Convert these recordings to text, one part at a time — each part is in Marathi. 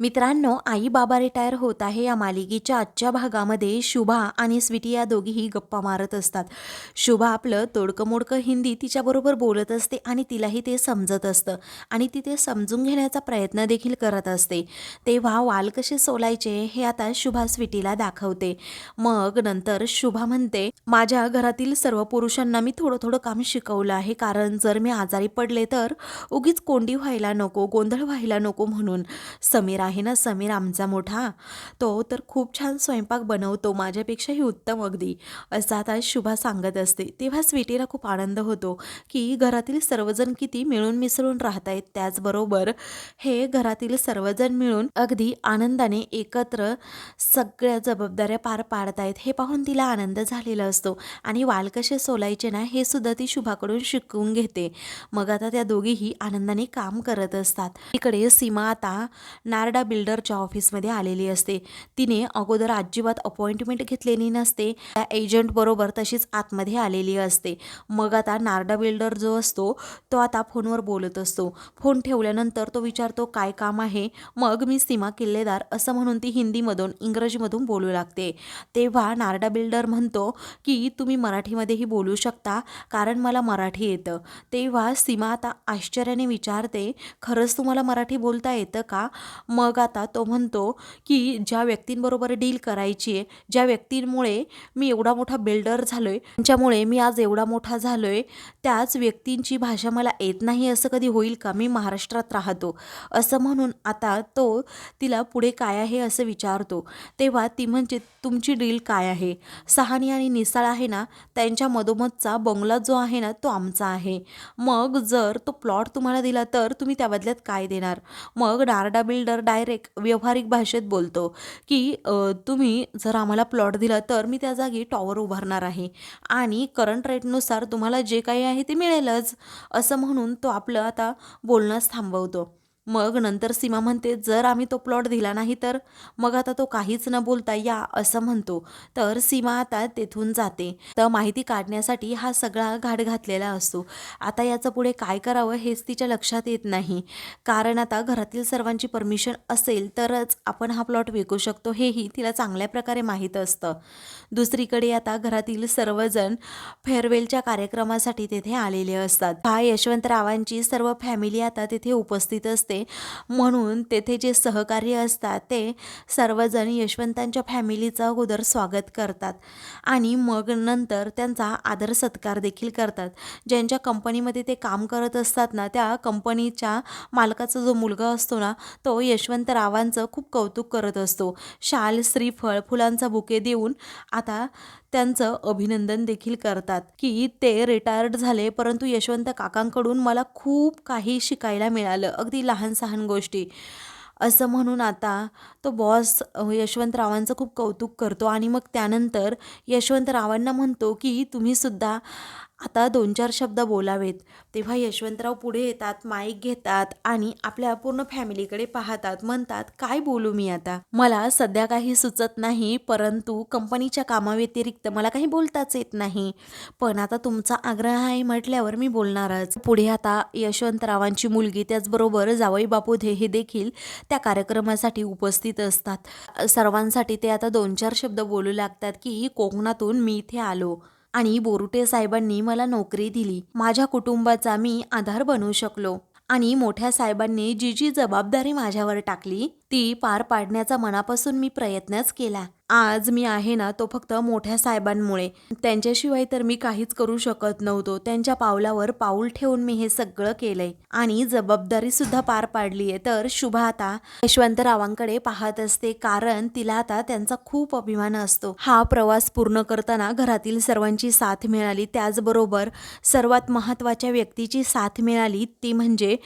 मित्रांनो आई बाबा रिटायर होत आहे. या मालिकेच्या आजच्या भागामध्ये शुभा आणि स्वीटी या दोघीही गप्पा मारत असतात. शुभा आपलं तोडकं मोडकं हिंदी तिच्याबरोबर बोलत असते आणि तिलाही ते समजत असतं आणि ती ते समजून घेण्याचा प्रयत्न देखील करत असते. तेव्हा वाल कसे सोलायचे हे आता शुभा स्वीटीला दाखवते. मग नंतर शुभा म्हणते माझ्या घरातील सर्व पुरुषांना मी थोडं थोडं काम शिकवलं आहे. कारण जर मी आजारी पडले तर उगीच कोंडी व्हायला नको गोंधळ व्हायला नको म्हणून. समीर आहे ना समीर आमचा मोठा? तो तर खूप छान स्वयंपाक बनवतो माझ्यापेक्षाही उत्तम अगदी असं आता शुभा सांगत असते. तेव्हा स्वीटीला खूप आनंद होतो की घरातील सर्वजण किती मिळून मिसळून राहत आहेत त्याचबरोबर हे घरातील सर्वजण मिळून अगदी आनंदाने एकत्र सगळ्या जबाबदाऱ्या पार पाडत आहेत हे पाहून तिला आनंद झालेला असतो. आणि वाल कसे सोलायचे ना हे सुद्धा ती शुभाकडून शिकवून घेते. मग आता त्या दोघीही आनंदाने काम करत असतात. इकडे सीमा आता नारडा बिल्डरच्या ऑफिसमध्ये आलेली असते. तिने अगोदर अजिबात अपॉइंटमेंट घेतलेली नसते. त्या एजंटबरोबर तशीच आतमध्ये आलेली असते. मग आता नारडा बिल्डर जो असतो तो आता फोनवर बोलत असतो. फोन ठेवल्यानंतर तो विचारतो काय काम आहे? मग मी सीमा किल्लेदार असं म्हणून ती हिंदीमधून इंग्रजीमधून बोलू लागते. तेव्हा नारडा बिल्डर म्हणतो की तुम्ही मराठीमध्येही बोलू शकता कारण मला मराठी येतं. तेव्हा सीमा आता आश्चर्याने विचारते खरंच तुम्हाला मराठी बोलता येतं का? मग मग आता तो म्हणतो की ज्या व्यक्तींबरोबर डील करायची आहे ज्या व्यक्तींमुळे मी एवढा मोठा बिल्डर झालो आहे त्यांच्यामुळे मी आज एवढा मोठा झालो आहे त्याच व्यक्तींची भाषा मला येत नाही असं कधी होईल का? मी महाराष्ट्रात राहतो. असं म्हणून आता तो तिला पुढे काय आहे असं विचारतो. तेव्हा ती म्हणजे तुमची डील काय आहे? सहानी आणि निसाळ आहे ना? त्यांच्या मधोमधचा बंगला जो आहे ना तो आमचा आहे. मग जर तो प्लॉट तुम्हाला दिला तर तुम्ही त्या बदल्यात काय देणार? मग डारडा बिल्डर डायरेक्ट व्यवहारिक भाषेत बोलतो की तुम्ही जर आम्हाला प्लॉट दिला तर मी त्या जागी टॉवर उभारणार आहे. आणि करंट रेटनुसार तुम्हाला जे काही आहे ते मिळेलच. असं म्हणून तो आपलं आता बोलणंच थांबवतो. मग नंतर सीमा म्हणते जर आम्ही तो प्लॉट दिला नाही तर? मग आता तो काहीच न बोलता या असं म्हणतो. तर सीमा आता तेथून जाते. तर माहिती काढण्यासाठी हा सगळा घाट घातलेला असतो. आता याचं पुढे काय करावं हेच तिच्या लक्षात येत नाही. कारण आता घरातील सर्वांची परमिशन असेल तरच आपण हा प्लॉट विकू शकतो हेही तिला चांगल्या प्रकारे माहीत असतं. दुसरीकडे आता घरातील सर्वजण फेअरवेलच्या कार्यक्रमासाठी तेथे आलेले असतात. हा यशवंतरावांची सर्व फॅमिली आता तेथे उपस्थित असते. म्हणून तेथे जे सहकार्य असतात ते सर्वजण यशवंतांच्या फॅमिलीचं अगोदर स्वागत करतात आणि मग नंतर त्यांचा आदर सत्कार देखील करतात. ज्यांच्या कंपनीमध्ये ते काम करत असतात ना त्या कंपनीच्या मालकाचा जो मुलगा असतो ना तो यशवंतरावांचं खूप कौतुक करत असतो. शाल श्रीफळ फुलांचा बुके देऊन आता त्यांचं अभिनंदन देखील करतात की ते रिटायर्ड झाले परंतु यशवंत काकांकडून मला खूप काही शिकायला मिळालं. अगदी लहान सहान गोष्टी. असं म्हणून आता तो बॉस यशवंतरावांचं खूप कौतुक करतो आणि मग त्यानंतर यशवंतरावांना म्हणतो की तुम्हीसुद्धा आता दोन चार शब्द बोलावेत. तेव्हा यशवंतराव पुढे येतात माईक घेतात आणि आपल्या पूर्ण फॅमिलीकडे पाहतात. म्हणतात काय बोलू मी आता? मला सध्या काही सुचत नाही परंतु कंपनीच्या कामाव्यतिरिक्त मला काही बोलताच येत नाही. पण आता तुमचा आग्रह आहे म्हटल्यावर मी बोलणारच. पुढे आता यशवंतरावांची मुलगी त्याचबरोबर जावई बापूधे हे देखील त्या कार्यक्रमासाठी उपस्थित असतात. सर्वांसाठी ते आता दोन चार शब्द बोलू लागतात की कोकणातून मी इथे आलो. आणि बोरुटे साहेबांनी मला नोकरी दिली. माझ्या कुटुंबाचा मी आधार बनू शकलो. आणि मोठ्या साहेबांनी जी जी जबाबदारी माझ्यावर टाकली ती पार पाडण्याचा मनापासून मी प्रयत्नच केला. आज मी आहे ना तो फक्त मोठ्या साहेबांमुळे. त्यांच्याशिवाय तर मी काहीच करू शकत नव्हतो. त्यांच्या पावलावर पाऊल ठेवून मी हे सगळं केलंय. आणि जबाबदारी सुद्धा पार पाडली आहे तर शुभा आता यशवंतरावांकडे पाहत असते. कारण तिला आता त्यांचा खूप अभिमान असतो. हा प्रवास पूर्ण करताना घरातील सर्वांची साथ मिळाली. त्याचबरोबर सर्वात महत्त्वाच्या व्यक्तीची साथ मिळाली ती म्हणजे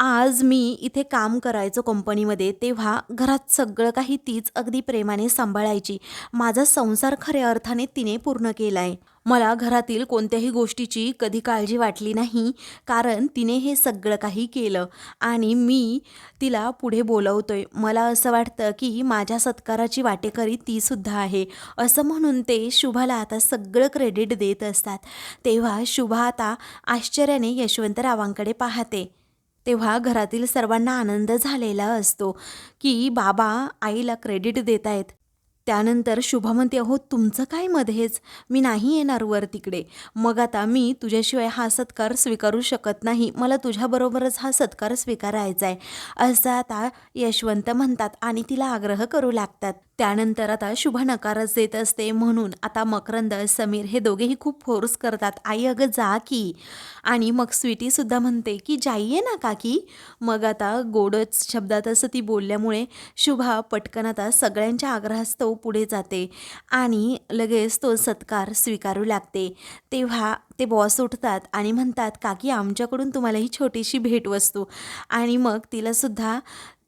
आज मी इथे काम करायचो कंपनीमध्ये तेव्हा घरात सगळं काही तीच अगदी प्रेमाने सांभाळायची. माझा संसार खऱ्या अर्थाने तिने पूर्ण केला आहे मला घरातील कोणत्याही गोष्टीची कधी काळजी वाटली नाही कारण तिने हे सगळं काही केलं आणि मी तिला पुढे बोलवतोय. मला असं वाटतं की माझ्या सत्काराची वाटेकरी तीसुद्धा आहे. असं म्हणून ते शुभाला आता सगळं क्रेडिट देत असतात. तेव्हा शुभा आता आश्चर्याने यशवंतरावांकडे पाहते. तेव्हा घरातील सर्वांना आनंद झालेला असतो की बाबा आईला क्रेडिट देत आहेत त्यानंतर शुभा म्हणते अहो तुमचं काय मध्येच मी नाही येणार वर तिकडे. मग आता मी तुझ्याशिवाय हा सत्कार स्वीकारू शकत नाही. मला तुझ्याबरोबरच हा सत्कार स्वीकारायचा आहे असं आता यशवंत म्हणतात आणि तिला आग्रह करू लागतात. त्यानंतर आता शुभा नकारच देत असते म्हणून आता मकरंद समीर हे दोघेही खूप फोर्स करतात. आई अगं जा की. आणि मग स्वीटीसुद्धा म्हणते की जाईये ना काकी. मग आता गोडच शब्दात असं ती बोलल्यामुळे शुभा पटकन आता सगळ्यांच्या आग्रहास्तव पुढे जाते आणि लगेच तो सत्कार स्वीकारू लागते. तेव्हा ते बॉस उठतात आणि म्हणतात काकी आमच्याकडून तुम्हाला ही छोटीशी भेटवस्तू. आणि मग तिलासुद्धा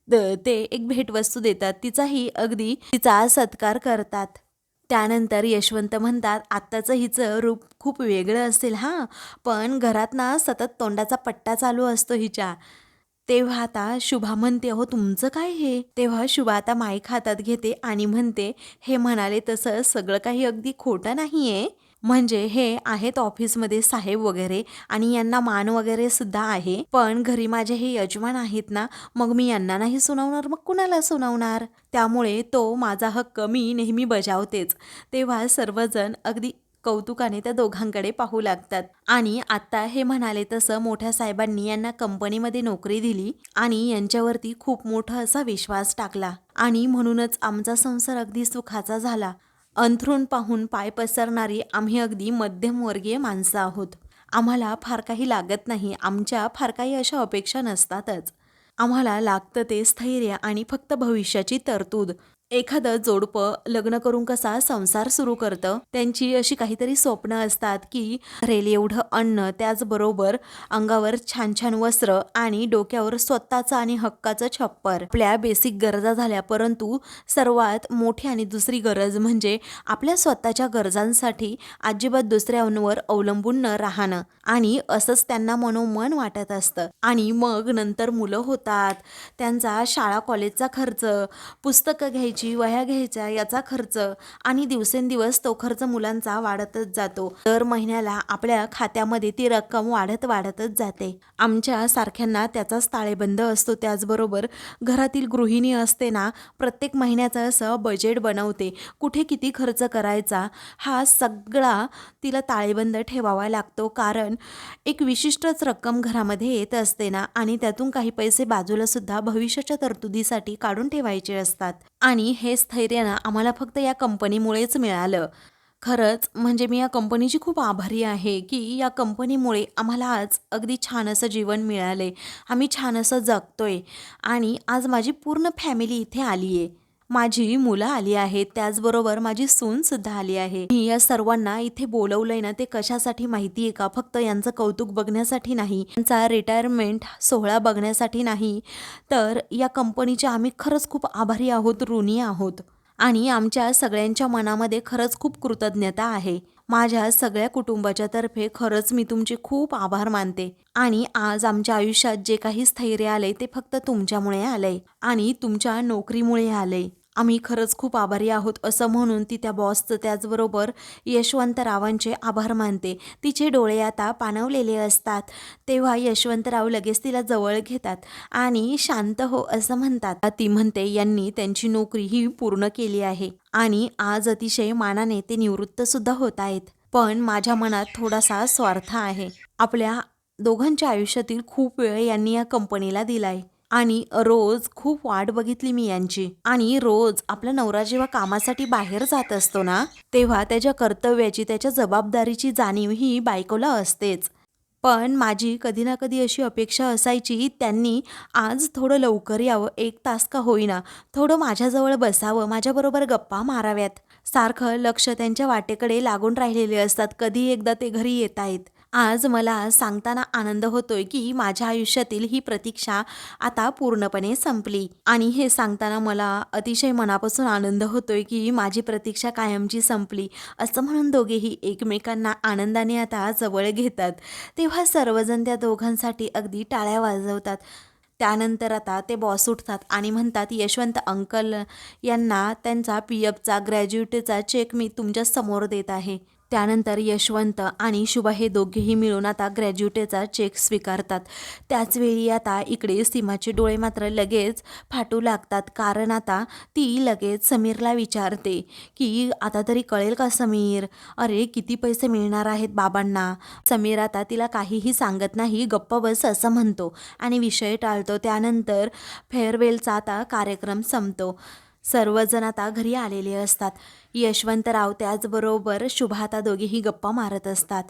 ते एक भेटवस्तू देतात. तिचाही अगदी तिचा सत्कार करतात. त्यानंतर यशवंत म्हणतात आत्ताचं हिचं रूप खूप वेगळं असेल हां पण घरात ना सतत तोंडाचा पट्टा चालू असतो हिच्या. तेव्हा आता शुभा म्हणते हो तुमचं काय हे? तेव्हा शुभा आता माईक हातात घेते आणि म्हणते हे म्हणाले तसं सगळं काही अगदी खोटं नाही आहे म्हणजे हे आहेत ऑफिसमध्ये साहेब वगैरे आणि यांना मान वगैरे सुद्धा आहे. पण घरी माझे हे यजमान आहेत ना मग मी यांना नाही सुनावणार मग कुणाला सुनावणार? त्यामुळे तो माझा हक्क मी नेहमी बजावतेच. तेव्हा सर्वजण अगदी कौतुकाने त्या दोघांकडे पाहू लागतात. आणि आता हे म्हणाले तसं मोठ्या साहेबांनी यांना कंपनीमध्ये नोकरी दिली आणि यांच्यावरती खूप मोठा असा विश्वास टाकला. आणि म्हणूनच आमचा संसार अगदी सुखाचा झाला. अंथरूण पाहून पाय पसरणारी आम्ही अगदी मध्यमवर्गीय माणसं आहोत. आम्हाला फार काही लागत नाही. आमच्या फार काही अशा अपेक्षा नसतातच. आम्हाला लागतं ते स्थैर्य आणि फक्त भविष्याची तरतूद. एखादं जोडपं लग्न करून कसा संसार सुरू करतं त्यांची अशी काहीतरी स्वप्न असतात की रेल एवढं अन्न त्याचबरोबर अंगावर छान छान वस्त्र आणि डोक्यावर स्वतःचं आणि हक्काचं छप्पर. आपल्या बेसिक गरजा झाल्या परंतु सर्वात मोठी आणि दुसरी गरज म्हणजे आपल्या स्वतःच्या गरजांसाठी अजिबात दुसऱ्यांवर अवलंबून न राहणं. आणि असंच त्यांना मनोमन वाटत असतं. आणि मग नंतर मुलं होतात त्यांचा शाळा कॉलेजचा खर्च पुस्तकं घ्यायची वह्या घ्यायच्या याचा खर्च. आणि दिवसेंदिवस तो खर्च मुलांचा वाढतच जातो. दर महिन्याला आपल्या खात्यामध्ये ती रक्कम वाढत वाढतच जाते. आमच्या सारख्यांना त्याचाच ताळेबंद असतो. त्याचबरोबर घरातील गृहिणी असते ना प्रत्येक महिन्याचं असं बजेट बनवते. कुठे किती खर्च करायचा हा सगळा तिला ताळेबंद ठेवावा लागतो. कारण एक विशिष्टच रक्कम घरामध्ये येत असते ना आणि त्यातून काही पैसे बाजूला सुद्धा भविष्याच्या तरतुदीसाठी काढून ठेवायचे असतात. आणि हे स्थैर्य ना आम्हाला फक्त या कंपनीमुळेच मिळालं. खरंच म्हणजे मी या कंपनीची खूप आभारी आहे की या कंपनीमुळे आम्हाला आज अगदी छान असं जीवन मिळालं आहे आम्ही छान असं जगतो आहे आणि आज माझी पूर्ण फॅमिली इथे आली आहे माझी मुलं आली आहेत त्याचबरोबर माझी सूनसुद्धा आली आहे. मी या सर्वांना इथे बोलवलंय ना ते कशासाठी माहिती आहे का? फक्त यांचं कौतुक बघण्यासाठी नाही यांचा रिटायरमेंट सोहळा बघण्यासाठी नाही. तर या कंपनीचे आम्ही खरंच खूप आभारी आहोत ऋणी आहोत. आणि आमच्या सगळ्यांच्या मनामध्ये खरंच खूप कृतज्ञता आहे. माझ्या सगळ्या कुटुंबाच्या तर्फे खरंच मी तुमचे खूप आभार मानते. आणि आज आमच्या आयुष्यात जे काही स्थैर्य आले ते फक्त तुमच्यामुळे आलंय. आणि तुमच्या नोकरीमुळे आलंय. आम्ही खरंच खूप आभारी आहोत असं म्हणून ती त्या बॉसचं त्याचबरोबर यशवंतरावांचे आभार मानते. तिचे डोळे आता पाणवलेले असतात. तेव्हा यशवंतराव लगेच तिला जवळ घेतात आणि शांत हो असं म्हणतात. ती म्हणते यांनी त्यांची नोकरी ही पूर्ण केली आहे आणि आज अतिशय मानाने ते निवृत्त सुद्धा होत आहेत. पण माझ्या मनात थोडासा स्वार्थ आहे. आपल्या दोघांच्या आयुष्यातील खूप वेळ यांनी या कंपनीला दिलाय. आणि रोज खूप वाट बघितली मी यांची. आणि रोज आपला नवरा जेव्हा कामासाठी बाहेर जात असतो ना तेव्हा त्याच्या कर्तव्याची त्याच्या जबाबदारीची जाणीव ही बायकोला असतेच. पण माझी कधी ना कधी अशी अपेक्षा असायची त्यांनी आज थोडं लवकर यावं एक तास का होईना थोडं माझ्याजवळ बसावं माझ्याबरोबर गप्पा माराव्यात. सारखं लक्ष त्यांच्या वाटेकडे लागून राहिलेले असतात कधी एकदा ते घरी येत आहेत आज मला सांगताना आनंद होतोय की माझ्या आयुष्यातील ही प्रतीक्षा आता पूर्णपणे संपली. आणि हे सांगताना मला अतिशय मनापासून आनंद होतोय की माझी प्रतीक्षा कायमची संपली असं म्हणून दोघेही एकमेकांना आनंदाने आता जवळ घेतात. तेव्हा सर्वजण त्या दोघांसाठी अगदी टाळ्या वाजवतात. त्यानंतर आता ते बॉस उठतात आणि म्हणतात यशवंत अंकल यांना त्यांचा पी. एफचा ग्रॅज्युएटीचा चेक मी तुमच्यासमोर देत आहे. त्यानंतर यशवंत आणि शुभ हे दोघेही मिळून आता ग्रॅज्युएटेचा चेक स्वीकारतात. त्याचवेळी आता इकडे सीमाचे डोळे मात्र लगेच फाटू लागतात कारण आता ती लगेच समीरला विचारते की आता तरी कळेल का समीर? अरे किती पैसे मिळणार आहेत बाबांना? समीर आता तिला काहीही सांगत नाही गप्प बस असं म्हणतो आणि विषय टाळतो. त्यानंतर फेअरवेलचा आता कार्यक्रम संपतो. सर्वजण आता घरी आलेले असतात. यशवंतराव त्याचबरोबर शुभा आता दोघेही गप्पा मारत असतात.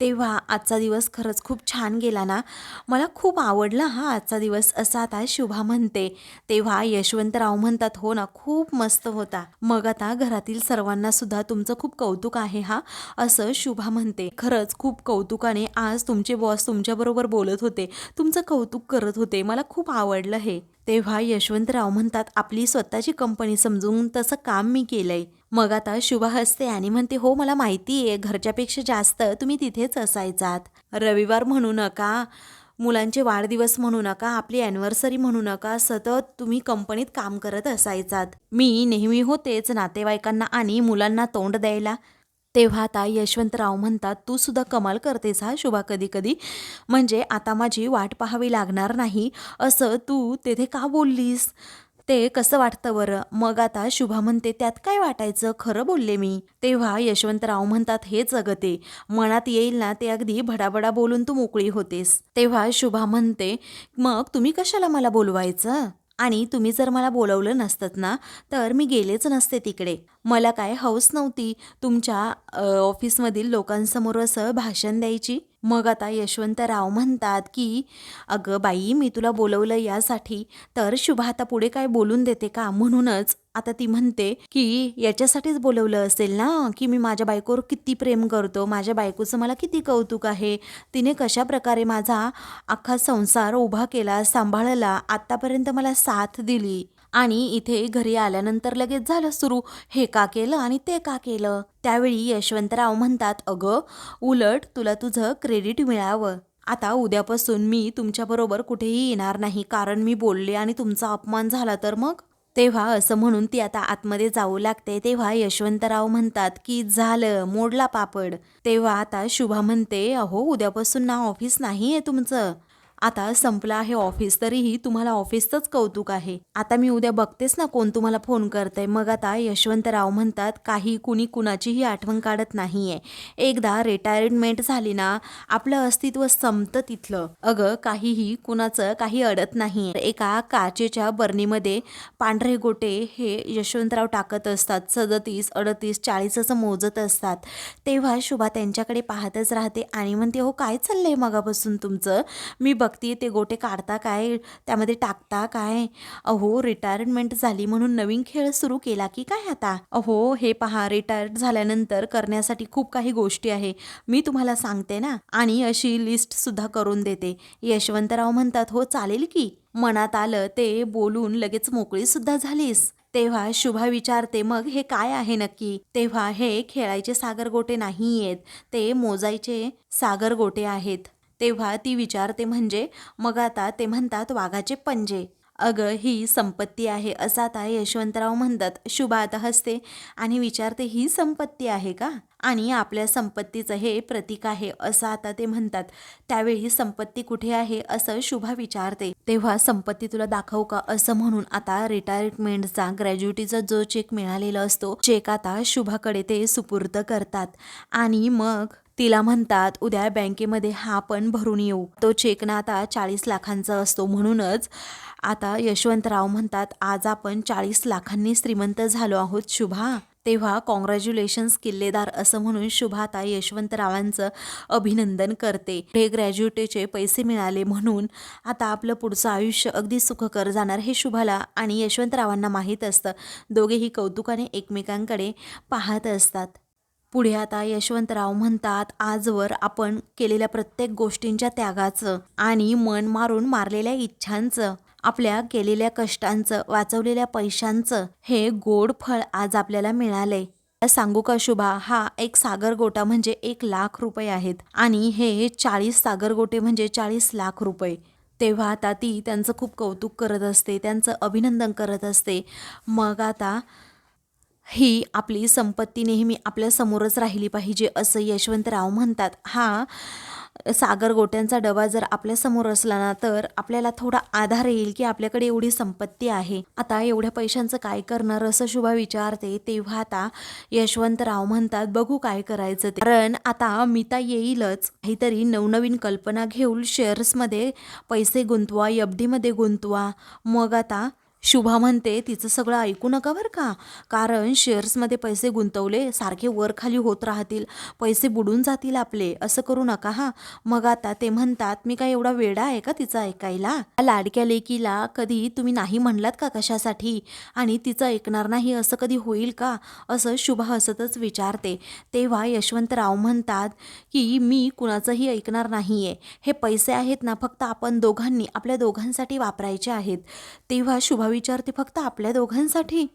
तेव्हा आजचा दिवस खरंच खूप छान गेला ना? मला खूप आवडला हा आजचा दिवस असा आता शुभा म्हणते. तेव्हा यशवंतराव म्हणतात हो ना खूप मस्त होता. मग आता घरातील सर्वांना सुद्धा तुमचं खूप कौतुक आहे हा असं शुभा म्हणते. खरंच खूप कौतुकाने आज तुमचे बॉस तुमच्याबरोबर बोलत होते. तुमचं कौतुक करत होते. मला खूप आवडलं हे. तेव्हा यशवंतराव म्हणतात आपली स्वतःची कंपनी समजून तसं काम मी केलंय. मग आता शुभा हसते आणि म्हणते हो मला माहिती आहे घरच्यापेक्षा जास्त तुम्ही तिथेच असायचात. रविवार म्हणू नका मुलांचे वाढदिवस म्हणू नका आपली ॲनिव्हर्सरी म्हणू नका सतत तुम्ही कंपनीत काम करत असायचात. मी नेहमी होतेच नातेवाईकांना आणि मुलांना तोंड द्यायला. तेव्हा आता यशवंतराव म्हणतात तू सुद्धा कमाल करतेस हा शुभा कधी कधी. म्हणजे आता माझी वाट पाहावी लागणार नाही. असं तू तेथे का बोललीस? ते कसं वाटतं बरं? मग आता शुभा म्हणते त्यात काय वाटायचं? खरं बोलले मी. तेव्हा यशवंतराव म्हणतात हेच अगते मनात येईल ना ते अगदी भडाभडा बोलून तू मोकळी होतेस. तेव्हा शुभा म्हणते मग तुम्ही कशाला मला बोलवायचं? आणि तुम्ही जर मला बोलवलं नसतं ना तर मी गेलेच नसते तिकडे. मला काय हौस नव्हती तुमच्या ऑफिसमधील लोकांसमोर असं भाषण द्यायची? मग आता यशवंतराव म्हणतात की अगं बाई मी तुला बोलवलं यासाठी तर शुभा आता पुढे काय बोलून देते का? म्हणूनच आता ती म्हणते की याच्यासाठीच बोलवलं असेल ना की मी माझ्या बायकोवर किती प्रेम करतो माझ्या बायकोचं मला किती कौतुक आहे तिने कशा प्रकारे माझा अख्खा संसार उभा केला सांभाळला आत्तापर्यंत मला साथ दिली. आणि इथे घरी आल्यानंतर लगेच झालं सुरू. हे का केलं आणि ते का केलं? त्यावेळी यशवंतराव म्हणतात अगं उलट तुला तुझं क्रेडिट मिळावं. आता उद्यापासून मी तुमच्याबरोबर कुठेही येणार नाही कारण मी बोलले आणि तुमचा अपमान झाला तर मग? तेव्हा असं म्हणून ती आता आतमध्ये जाऊ लागते. तेव्हा यशवंतराव म्हणतात की झालं मोडला पापड. तेव्हा आता शुभा म्हणते अहो उद्यापासून ना ऑफिस नाही आहे तुमचं. आता संपलं आहे ऑफिस तरीही तुम्हाला ऑफिसचंच कौतुक आहे. आता मी उद्या बघतेच ना कोण तुम्हाला फोन करतंय. मग आता यशवंतराव म्हणतात काही कुणी कुणाचीही आठवण काढत नाहीये. एकदा रिटायरमेंट झाली ना आपलं अस्तित्व संपतं तिथलं. अगं काहीही कुणाचं काही अडत नाही एका काचेच्या बर्नीमध्ये पांढरे गोटे हे यशवंतराव टाकत असतात. सदतीस अडतीस चाळीस असं मोजत असतात. तेव्हा शुभा त्यांच्याकडे पाहतच राहते आणि म्हणते हो काय चाललंय मगापासून तुमचं? मी बघते ते गोटे काढता काय? त्यामध्ये टाकता काय? अहो रिटायरमेंट झाली म्हणून नवीन खेळ सुरू केला की काय आता? अहो हे पहा रिटायर्ड झाल्यानंतर करण्यासाठी खूप काही गोष्टी आहे. मी तुम्हाला सांगते ना. आणि अशी लिस्ट सुद्धा करून देते. यशवंतराव म्हणतात हो चालेल की. मनात आलं ते बोलून लगेच मोकळी सुद्धा झालीस. तेव्हा शुभा विचारते मग हे काय आहे नक्की? तेव्हा हे खेळायचे सागर गोटे नाही आहेत ते मोजायचे सागर गोटे आहेत. तेव्हा ती विचारते म्हणजे मग आता ते म्हणतात वाघाचे पंजे. अगं ही संपत्ती आहे असं आता यशवंतराव म्हणतात. शुभा आता हसते आणि विचारते ही संपत्ती आहे का? आणि आपल्या संपत्तीचं हे प्रतीक आहे असं आता ते म्हणतात. त्यावेळी संपत्ती कुठे आहे असं शुभा विचारते. तेव्हा संपत्ती तुला दाखवू का असं म्हणून आता रिटायरमेंटचा ग्रॅज्युएटीचा जो चेक मिळालेला असतो चेक आता शुभाकडे ते सुपूर्द करतात. आणि मग तिला म्हणतात उद्या बँकेमध्ये हा पण भरून येऊ. तो चेक ना आता चाळीस लाखांचा असतो म्हणूनच आता यशवंतराव म्हणतात आज आपण चाळीस लाखांनी श्रीमंत झालो आहोत शुभा. तेव्हा कॉंग्रॅच्युलेशन्स किल्लेदार असं म्हणून शुभा आता यशवंतरावांचं अभिनंदन करते. हे ग्रॅज्युएटीचे पैसे मिळाले म्हणून आता आपलं पुढचं आयुष्य अगदी सुखकर जाणार हे शुभाला आणि यशवंतरावांना माहीत असतं. दोघेही कौतुकाने एकमेकांकडे पाहत असतात. पुढे आता यशवंतराव म्हणतात आजवर आपण केलेल्या प्रत्येक गोष्टींच्या त्यागाचं आणि मन मारून मारलेल्या इच्छांचं आपल्या केलेल्या कष्टांचं वाचवलेल्या पैशांचं हे गोड फळ आज आपल्याला मिळाले सांगू का शुभा हा एक सागर गोटा म्हणजे एक लाख रुपये आहेत आणि हे चाळीस सागर गोटे म्हणजे चाळीस लाख रुपये. तेव्हा आता ती त्यांचं खूप कौतुक करत असते त्यांचं अभिनंदन करत असते. मग आता ही आपली संपत्ती नेहमी आपल्या समोरच राहिली पाहिजे असं यशवंतराव म्हणतात. हा सागर गोट्यांचा डबा जर आपल्यासमोर असला ना तर आपल्याला थोडा आधार येईल की आपल्याकडे एवढी संपत्ती आहे. आता एवढ्या पैशांचं काय करणार असं शुभा विचारते. तेव्हा आता यशवंतराव म्हणतात बघू काय करायचं ते. कारण आता मिता येईलच. काहीतरी नवनवीन कल्पना घेऊन शेअर्समध्ये पैसे गुंतवा एफ डीमध्ये गुंतवा. मग आता शुभा म्हणते तिचं सगळं ऐकू नका बरं का. कारण शेअर्समध्ये पैसे गुंतवले सारखे वर खाली होत राहतील. पैसे बुडून जातील आपले. असं करू नका हा. मग आता ते म्हणतात मी काय एवढा वेडा आहे का तिचं ऐकायला? लाडक्या लेकीला कधी तुम्ही नाही म्हणलात का कशासाठी? आणि तिचं ऐकणार नाही असं कधी होईल का? असं शुभा हसतच विचारते. तेव्हा यशवंतराव म्हणतात की मी कुणाचंही ऐकणार नाही आहे हे पैसे आहेत ना फक्त आपण दोघांनी आपल्या दोघांसाठी वापरायचे आहेत. तेव्हा शुभा विचारते फक्त आपल्या दोघांसाठी.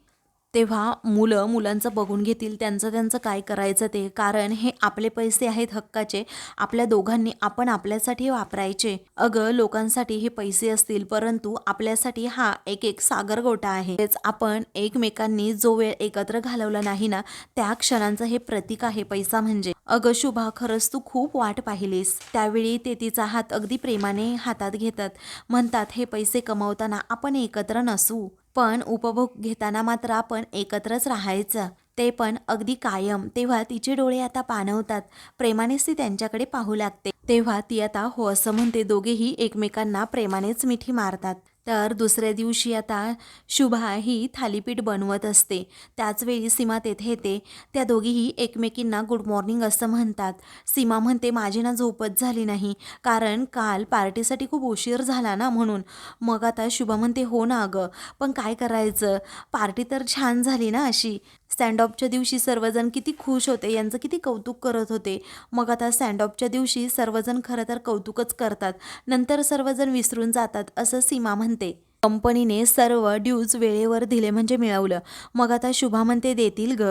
तेव्हा मुलं मुलांचं बघून घेतील त्यांचं त्यांचं काय करायचं ते. कारण हे आपले पैसे आहेत हक्काचे. आपल्या दोघांनी आपण आपल्यासाठी वापरायचे. अगं लोकांसाठी हे पैसे असतील परंतु आपल्यासाठी हा एक एक सागर गोटा आहे. तेच आपण एकमेकांनी जो वेळ एकत्र घालवला नाही ना त्या क्षणांचं हे प्रतीक आहे पैसा म्हणजे. अगं शुभा खरंच तू खूप वाट पाहिलीस. त्यावेळी ते तिचा हात अगदी प्रेमाने हातात घेतात. म्हणतात हे पैसे कमवताना आपण एकत्र नसू. पण उपभोग घेताना मात्र आपण एकत्रच राहायचं. ते पण अगदी कायम. तेव्हा तिचे डोळे आता पाणवतात प्रेमानेच ती त्यांच्याकडे पाहू लागते. तेव्हा ती आता हो असं म्हणते. दोघेही एकमेकांना प्रेमानेच मिठी मारतात. तर दुसऱ्या दिवशी आता शुभा ही थालीपीठ बनवत असते. त्याचवेळी सीमा तेथे येते. त्या दोघीही एकमेकींना गुड मॉर्निंग असं म्हणतात. सीमा म्हणते माझी ना झोपच झाली नाही. कारण काल पार्टीसाठी खूप उशीर झाला ना म्हणून. मग आता शुभा म्हणते हो ना अगं पण काय करायचं? पार्टी तर छान झाली ना अशी. स्टँडऑपच्या दिवशी सर्वजण किती खुश होते यांचं किती कौतुक करत होते. मग आता स्टँडऑपच्या दिवशी सर्वजण खरं तर कौतुकच करतात. नंतर सर्वजण विसरून जातात असं सीमा म्हणते. कंपनीने सर्व ड्यूज वेळेवर दिले म्हणजे मिळवलं. मग आता शुभा म्हणते देतील ग.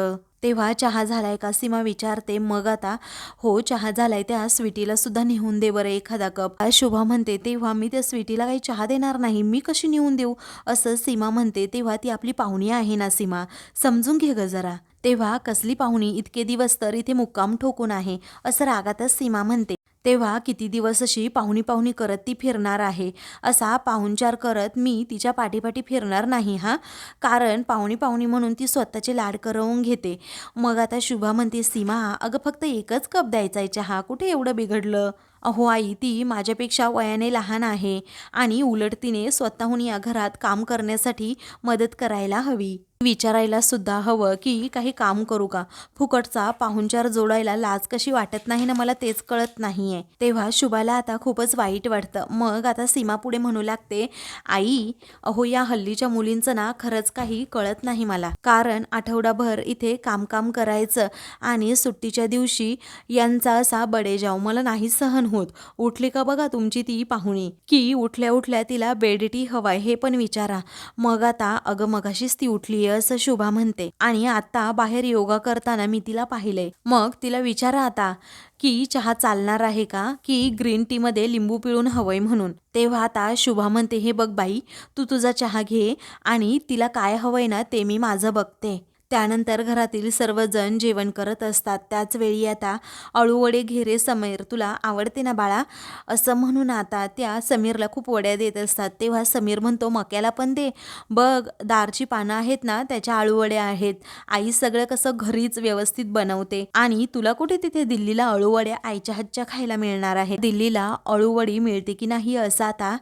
तेव्हा चहा झालाय का? सीमा विचारते. मग आता हो चहा झालाय. त्या स्वीटीला सुद्धा नेऊन दे बरं एखादा कप. आज शुभा म्हणते तेव्हा मी त्या स्वीटीला काही चहा देणार नाही. मी कशी नेऊन देऊ? असं सीमा म्हणते. तेव्हा ती आपली पाहुणी आहे ना सीमा? समजून घे ग जरा. तेव्हा कसली पाहुणी? इतके दिवस तर इथे मुक्काम ठोकून आहे. असं रागातच सीमा म्हणते. तेव्हा किती दिवस अशी पाहुणी पाहुणी करत ती फिरणार आहे? असा पाहुणचार करत मी तिच्या पाठीपाठी फिरणार नाही हा? कारण पाहुणी पाहुणी म्हणून ती स्वतःचे लाड करवून घेते. मग आता शुभा म्हणते सीमा अगं फक्त एकच कप द्यायचा आहे चहा. कुठे एवढं बिघडलं? अहो आई ती माझ्यापेक्षा वयाने लहान आहे आणि उलट तिने स्वतःहून या घरात काम करण्यासाठी मदत करायला हवी. विचारायला सुद्धा हवं की काही काम करू का? फुकटचा पाहुणचार जोडायला लाज कशी वाटत नाही ना मला तेच कळत नाहीये. तेव्हा शुभाला आता खूपच वाईट वाटतं. मग आता सीमा पुढे म्हणू लागते आई अहो या हल्लीच्या मुलींचं ना खरंच काही कळत नाही मला. कारण आठवडाभर इथे कामकाम करायचं आणि सुट्टीच्या दिवशी यांचा असा बडेजाव. मला नाही सहन होत. उठली का बघा तुमची ती पाहुणी? की उठल्या उठल्या तिला बेडटी हवाय हे पण विचारा. मग आता अगं मगाशीच ती उठली असं शुभा म्हणते. आणि आता बाहेर योगा करताना मी तिला पाहिले. मग तिला विचारा आता की चहा चालणार आहे का? की ग्रीन टी मध्ये लिंबू पिळून हवंय म्हणून. तेव्हा आता शुभा म्हणते हे बघ बाई तू तुझा चहा घे आणि तिला काय हवंय ना ते मी माझं बघते. त्यानंतर घरातील सर्वजण जेवण करत असतात. त्याच वेळी आता अळूवडे घेरे समीर तुला आवडते ना बाळा? असं म्हणून आता त्या समीरला खूप वड्या देत असतात. तेव्हा समीर म्हणतो मक्याला पण दे. बघ दारची पानं आहेत ना त्याच्या अळूवड्या आहेत. आई सगळं कसं घरीच व्यवस्थित बनवते. आणि तुला कुठे तिथे दिल्लीला अळूवड्या आईच्या हातच्या खायला मिळणार आहे दिल्लीला अळूवडी मिळते की नाही असं आता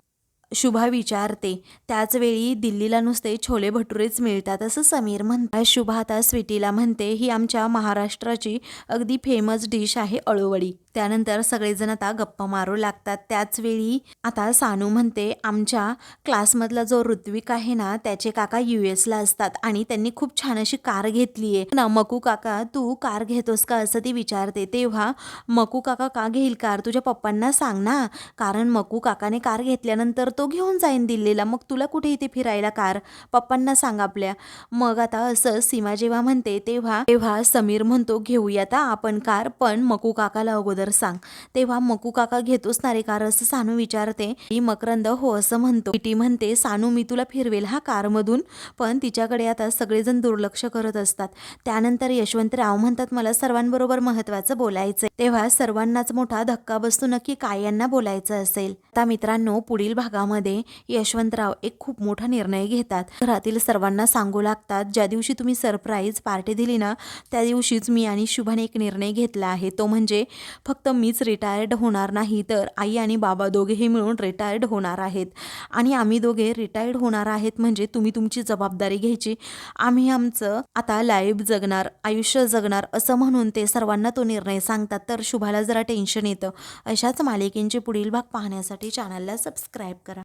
शुभा विचारते त्याचवेळी दिल्लीला नुसते छोले भटुरेच मिळतात असं समीर म्हणतात. शुभा आता स्वीटीला म्हणते ही आमच्या महाराष्ट्राची अगदी फेमस डिश आहे अळूवडी. त्यानंतर सगळेजण आता गप्पा मारू लागतात. त्याचवेळी आता सानू म्हणते आमच्या क्लासमधला जो ऋत्विक आहे ना त्याचे काका यू एसला असतात आणि त्यांनी खूप छान अशी कार घेतली आहे ना मकू काका तू कार घेतोस का? असं ती विचारते. तेव्हा मकू काका का घेईल कार? तुझ्या पप्पांना सांग ना. कारण मकू काकाने कार घेतल्यानंतर तो घेऊन जाईन दिल्लीला. मग तुला कुठे इथे फिरायला कार? पप्पांना सांग आपल्या. मग आता असं सीमा जेव्हा म्हणते तेव्हा तेव्हा समीर म्हणतो घेऊया आता आपण कार पण मकू काकाला अगोदर तर सांग. तेव्हा मकू काका घेतोच ना रे कार असं सानू विचारते मी मकरंद हो असं म्हणतो. किटी म्हणते सानू मी तुला फिरवेल हा कारमधून. पण तिच्याकडे आता सगळेजण दुर्लक्ष करत असतात. त्यानंतर यशवंतराव म्हणतात मला सर्वांबरोबर महत्वाचं बोलायचं तेव्हा सर्वांनाच मोठा धक्का बसतो नक्की काय यांना बोलायचं असेल. आता मित्रांनो पुढील भागामध्ये यशवंतराव एक खूप मोठा निर्णय घेतात. घरातील सर्वांना सांगू लागतात ज्या दिवशी तुम्ही सरप्राईज पार्टी दिली ना त्या दिवशीच मी आणि शुभाने एक निर्णय घेतला आहे. तो म्हणजे फक्त मीच रिटायर्ड होणार नाही तर आई आणि बाबा दोघेही मिळून रिटायर्ड होणार आहेत. आणि आम्ही दोघे रिटायर्ड होणार आहेत म्हणजे तुम्ही तुमची जबाबदारी घ्यायची. आम्ही आमचं आता लाईफ जगणार आयुष्य जगणार असं म्हणून ते सर्वांना तो निर्णय सांगतात. तर शुभाला जरा टेन्शन येतं. अशाच मालिकेंचे पुढील भाग पाहण्यासाठी चॅनलला सबस्क्राईब करा.